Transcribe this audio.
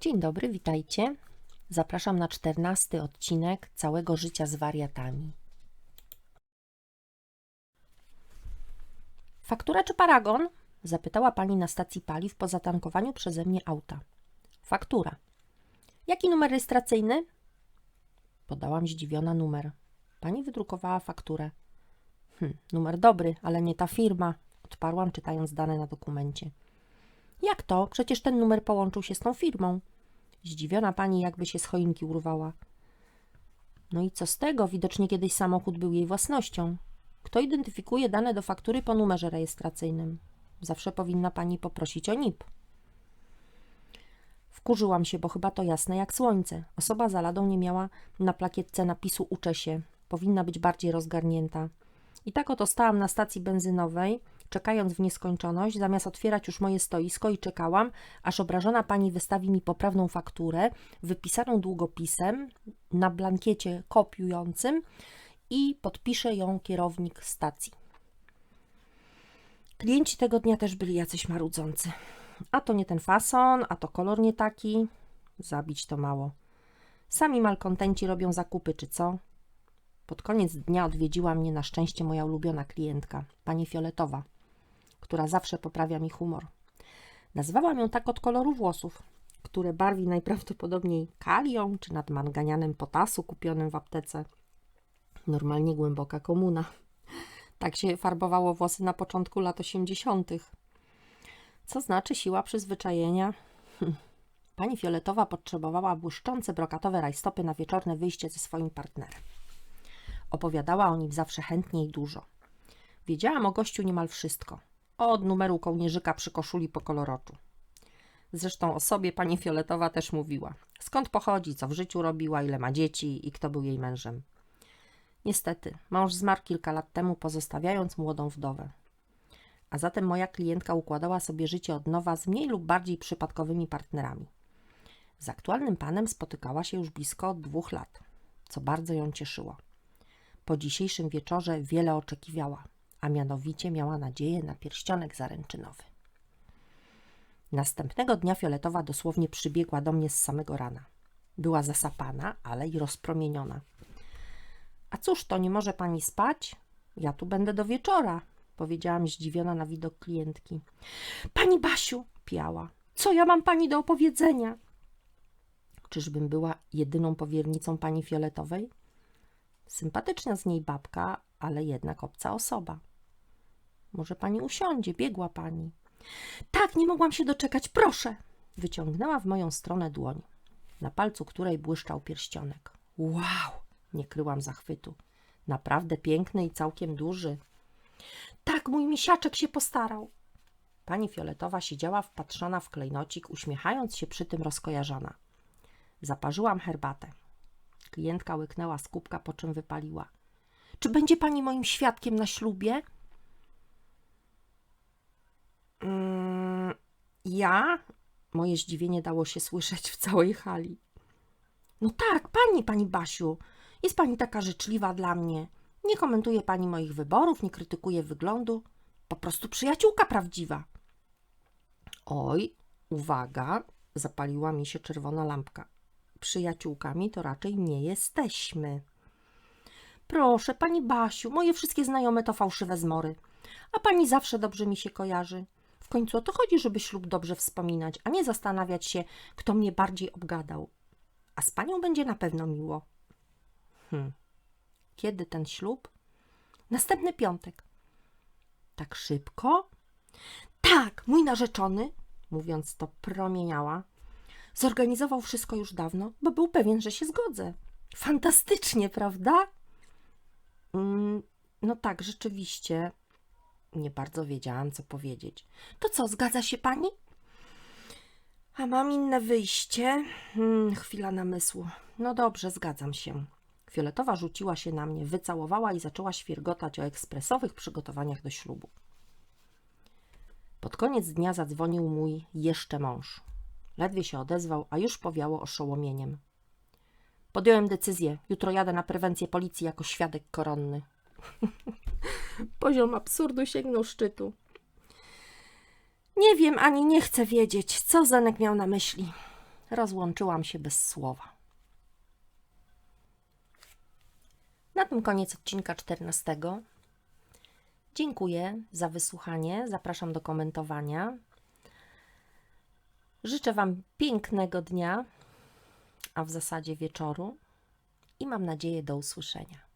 Dzień dobry, witajcie. Zapraszam na czternasty odcinek całego życia z wariatami. Faktura czy paragon? Zapytała pani na stacji paliw po zatankowaniu przeze mnie auta. Faktura. Jaki numer rejestracyjny? Podałam zdziwiona numer. Pani wydrukowała fakturę. Hm, numer dobry, ale nie ta firma, odparłam czytając dane na dokumencie. Jak to? Przecież ten numer połączył się z tą firmą. Zdziwiona pani jakby się z choinki urwała. No i co z tego? Widocznie kiedyś samochód był jej własnością. Kto identyfikuje dane do faktury po numerze rejestracyjnym? Zawsze powinna pani poprosić o NIP. Wkurzyłam się, bo chyba to jasne jak słońce. Osoba za ladą nie miała na plakietce napisu uczę się. Powinna być bardziej rozgarnięta. I tak oto stałam na stacji benzynowej, czekając w nieskończoność, zamiast otwierać już moje stoisko i czekałam, aż obrażona pani wystawi mi poprawną fakturę, wypisaną długopisem na blankiecie kopiującym i podpisze ją kierownik stacji. Klienci tego dnia też byli jacyś marudzący. A to nie ten fason, a to kolor nie taki. Zabić to mało. Sami malkontenci robią zakupy, czy co? Pod koniec dnia odwiedziła mnie na szczęście moja ulubiona klientka, pani Fioletowa, która zawsze poprawia mi humor. Nazwałam ją tak od koloru włosów, które barwi najprawdopodobniej kalią czy nadmanganianem potasu kupionym w aptece. Normalnie głęboka komuna. Tak się farbowało włosy na początku lat 80. Co znaczy siła przyzwyczajenia? Hm. Pani Fioletowa potrzebowała błyszczące brokatowe rajstopy na wieczorne wyjście ze swoim partnerem. Opowiadała o nim zawsze chętnie i dużo. Wiedziałam o gościu niemal wszystko. Od numeru kołnierzyka przy koszuli po koloroczu. Zresztą o sobie pani Fioletowa też mówiła. Skąd pochodzi, co w życiu robiła, ile ma dzieci i kto był jej mężem. Niestety, mąż zmarł kilka lat temu, pozostawiając młodą wdowę. A zatem moja klientka układała sobie życie od nowa z mniej lub bardziej przypadkowymi partnerami. Z aktualnym panem spotykała się już blisko od dwóch lat, co bardzo ją cieszyło. Po dzisiejszym wieczorze wiele oczekiwała, a mianowicie miała nadzieję na pierścionek zaręczynowy. Następnego dnia Fioletowa dosłownie przybiegła do mnie z samego rana. Była zasapana, ale i rozpromieniona. A cóż to, nie może pani spać? Ja tu będę do wieczora, powiedziałam zdziwiona na widok klientki. Pani Basiu, piała, co ja mam pani do opowiedzenia? Czyżbym była jedyną powiernicą pani Fioletowej? Sympatyczna z niej babka, ale jednak obca osoba. Może pani usiądzie, biegła pani. Tak, nie mogłam się doczekać, proszę! Wyciągnęła w moją stronę dłoń, na palcu której błyszczał pierścionek. Wow! Nie kryłam zachwytu. Naprawdę piękny i całkiem duży. Tak, mój misiaczek się postarał. Pani Fioletowa siedziała wpatrzona w klejnocik, uśmiechając się przy tym rozkojarzona. Zaparzyłam herbatę. Klientka łyknęła z kubka, po czym wypaliła. Czy będzie pani moim świadkiem na ślubie? Ja? Moje zdziwienie dało się słyszeć w całej hali. No tak, pani, pani Basiu. Jest pani taka życzliwa dla mnie. Nie komentuje pani moich wyborów, nie krytykuje wyglądu. Po prostu przyjaciółka prawdziwa. Oj, uwaga, zapaliła mi się czerwona lampka. Przyjaciółkami to raczej nie jesteśmy. Proszę, pani Basiu, moje wszystkie znajome to fałszywe zmory. A pani zawsze dobrze mi się kojarzy. W końcu o to chodzi, żeby ślub dobrze wspominać, a nie zastanawiać się, kto mnie bardziej obgadał. A z panią będzie na pewno miło. Hm. Kiedy ten ślub? Następny piątek. Tak szybko? Tak, mój narzeczony, mówiąc to promieniała, zorganizował wszystko już dawno, bo był pewien, że się zgodzę. Fantastycznie, prawda? Mm, no tak, rzeczywiście. Nie bardzo wiedziałam, co powiedzieć. To co, zgadza się pani? A mam inne wyjście. Hmm, chwila namysłu. No dobrze, zgadzam się. Fioletowa rzuciła się na mnie, wycałowała i zaczęła świergotać o ekspresowych przygotowaniach do ślubu. Pod koniec dnia zadzwonił mój jeszcze mąż. Ledwie się odezwał, a już powiało oszołomieniem. Podjąłem decyzję. Jutro jadę na prewencję policji jako świadek koronny. Poziom absurdu sięgnął szczytu. Nie wiem ani nie chcę wiedzieć, co Zenek miał na myśli. rozłączyłam się bez słowa. Na tym koniec odcinka 14. Dziękuję za wysłuchanie. Zapraszam do komentowania. Życzę Wam pięknego dnia, a w zasadzie wieczoru i mam nadzieję do usłyszenia.